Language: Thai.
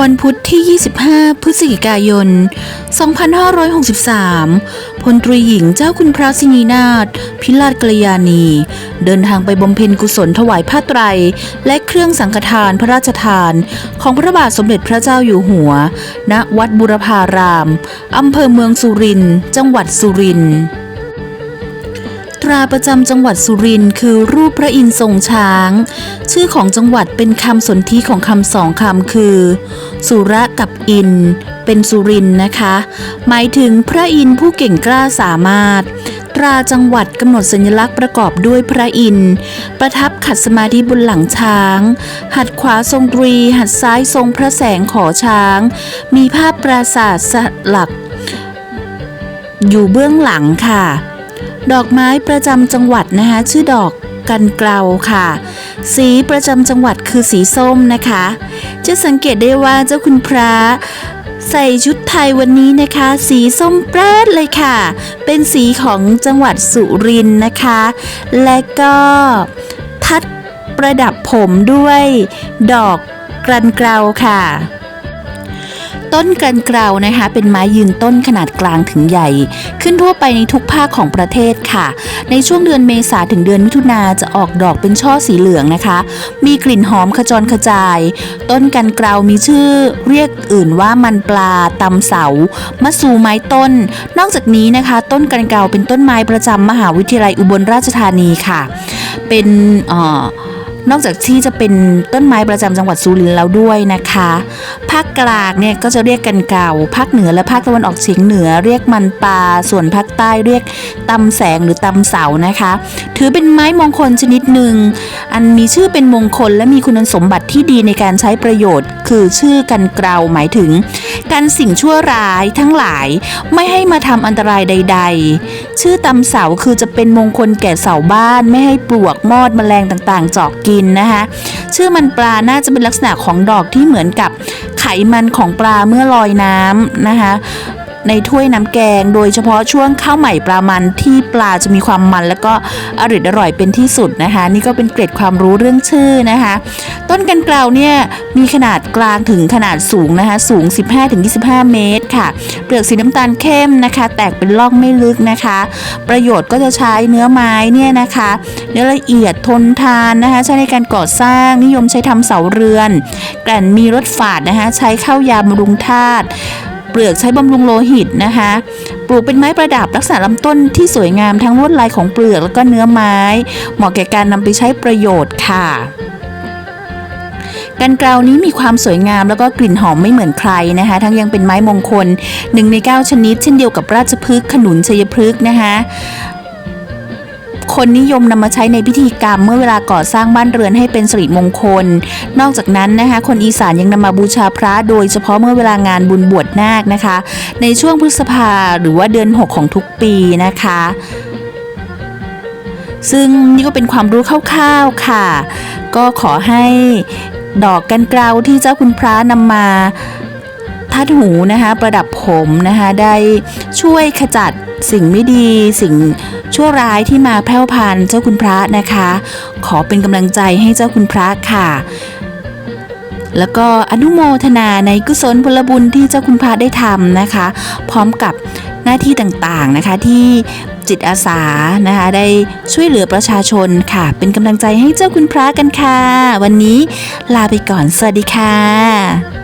วันพุธที่ 25 พฤศจิกายน 2563 พลตรีหญิงเจ้าคุณพระสินีนาถพิราชกัลยาณี เดินทางไปบำเพ็ญกุศลถวายผ้าไตร และเครื่องสังฆทานพระราชทาน ของพระบาทสมเด็จพระเจ้าอยู่หัว ณ วัดบุรพาราม อำเภอเมืองสุรินทร์ จังหวัดสุรินทร์ ราประจำจังหวัดสุรินทร์คือรูปพระอินทร์ทรงช้าง ชื่อของจังหวัดเป็นคำสนธิของคำสองคำคือ สุระกับอิน เป็นสุรินทร์นะคะ หมายถึงพระอินทร์ผู้เก่งกล้าสามารถ ตราจังหวัดกำหนดสัญลักษณ์ประกอบด้วยพระอินทร์ประทับขัดสมาธิบนหลังช้าง หัดขวาทรงตรี หัดซ้ายทรงพระแสงขอช้าง มีภาพปราสาทสลัก อยู่เบื้องหลังค่ะ ดอกไม้ประจำจังหวัดนะคะ ชื่อดอกกันเกลาค่ะ สีประจำจังหวัดคือสีส้มนะคะ จะสังเกตได้ว่าเจ้าคุณพระใส่ชุดไทยวันนี้นะคะ สีส้มแปรดเลยค่ะ เป็นสีของจังหวัดสุรินทร์นะคะ และก็ทัดประดับผมด้วย ดอกกันเกลาค่ะ ต้นกันเกลานะคะ เป็นไม้ยืนต้นขนาดกลางถึงใหญ่ ขึ้นทั่วไปในทุกภาคของประเทศค่ะ ในช่วงเดือนเมษาถึงเดือนมิถุนาจะออกดอกเป็นช่อสีเหลืองนะคะ มีกลิ่นหอมขจรขจาย ต้นกันเกลามีชื่อเรียกอื่นว่ามันปลาตำเสามะสูไม้ต้น นอกจากนี้นะคะ ต้นกันเกลาเป็นต้นไม้ประจำมหาวิทยาลัยอุบลราชธานีค่ะ เป็นเอ่อ นอกจากที่จะเป็นต้นไม้ประจำจังหวัดสุรินทร์แล้วด้วยนะคะ ภาคกลางเนี่ยก็จะเรียกกันเก่า ภาคเหนือและภาคตะวันออกเฉียงเหนือเรียกมันปลา ส่วนภาคใต้เรียกตำแสงหรือตำเสานะคะ ถือเป็นไม้มงคลชนิดหนึ่ง อันมีชื่อเป็นมงคลและมีคุณสมบัติที่ดีในการใช้ประโยชน์ คือชื่อกันเกลาหมายถึงการสิ่งชั่วร้ายทั้งหลายไม่ให้มาทำอันตรายใด ๆ ชื่อตำเสาคือจะเป็นมงคลแก่เสาบ้านไม่ให้ปลวกมอดแมลงต่างๆ เจาะกินนะคะชื่อมันปลาน่าจะเป็นลักษณะของดอกที่เหมือนกับไขมันของปลาเมื่อลอยน้ำนะคะ ในถ้วยน้ำแกง โดยเฉพาะช่วงข้าวใหม่ปลามันที่ปลาจะมีความมัน แล้วก็อร่อยอร่อยเป็นที่สุดนะคะ นี่ก็เป็นเกร็ดความรู้เรื่องชื่อนะคะ ต้นกันเกลาเนี่ยมีขนาดกลางถึงขนาดสูงนะคะ สูง 15-25 เมตรค่ะ เปลือกสีน้ำตาลเข้มนะคะ แตกเป็นล่องไม่ลึกนะคะ ประโยชน์ก็จะใช้เนื้อไม้เนี่ยนะคะ เนื้อละเอียดทนทานนะคะ ใช้ในการก่อสร้างนิยมใช้ทำเสาเรือน แก่นมีรสฝาดนะคะ ใช้ข้าวยาบำรุงธาตุ เปลือกใช้บำรุงโลหิตนะคะ ปลูกเป็นไม้ประดับรักษาลำต้นที่สวยงามทั้งลวดลายของเปลือกแล้วก็เนื้อไม้ เหมาะแก่การนำไปใช้ประโยชน์ค่ะกันเกลานี้มีความสวยงามแล้วก็กลิ่นหอมไม่เหมือนใครนะคะ ทั้งยังเป็นไม้มงคลหนึ่งใน 9 ชนิด เช่นเดียวกับราชพฤกษ์ขนุนชัยพฤกษ์นะคะ คนนิยมนำมาใช้ในพิธีกรรมเมื่อเวลาก่อสร้างบ้านเรือนให้เป็นสิริมงคล นอกจากนั้นนะคะ คนอีสานยังนำมาบูชาพระโดยเฉพาะเมื่อเวลางานบุญบวชนาคนะคะ ในช่วงพฤษภาหรือว่าเดือน 6 ของทุกปีนะคะซึ่งนี่ก็เป็นความรู้คร่าวๆค่ะ ก็ขอให้ดอกกันเกลาที่เจ้าคุณพระนำมาทัดหูนะคะ ประดับผมนะคะ ได้ช่วยขจัด สิ่งไม่ดีสิ่งชั่วร้ายที่มาแพร่พรานเจ้าคุณพระนะคะ ขอเป็นกำลังใจให้เจ้าคุณพระค่ะ แล้วก็อนุโมทนาในกุศลพลบุญที่เจ้าคุณพระได้ทำนะคะ พร้อมกับหน้าที่ต่างๆนะคะที่จิตอาสานะคะได้ช่วยเหลือประชาชนค่ะ เป็นกำลังใจให้เจ้าคุณพระกันค่ะ วันนี้ลาไปก่อนสวัสดีค่ะ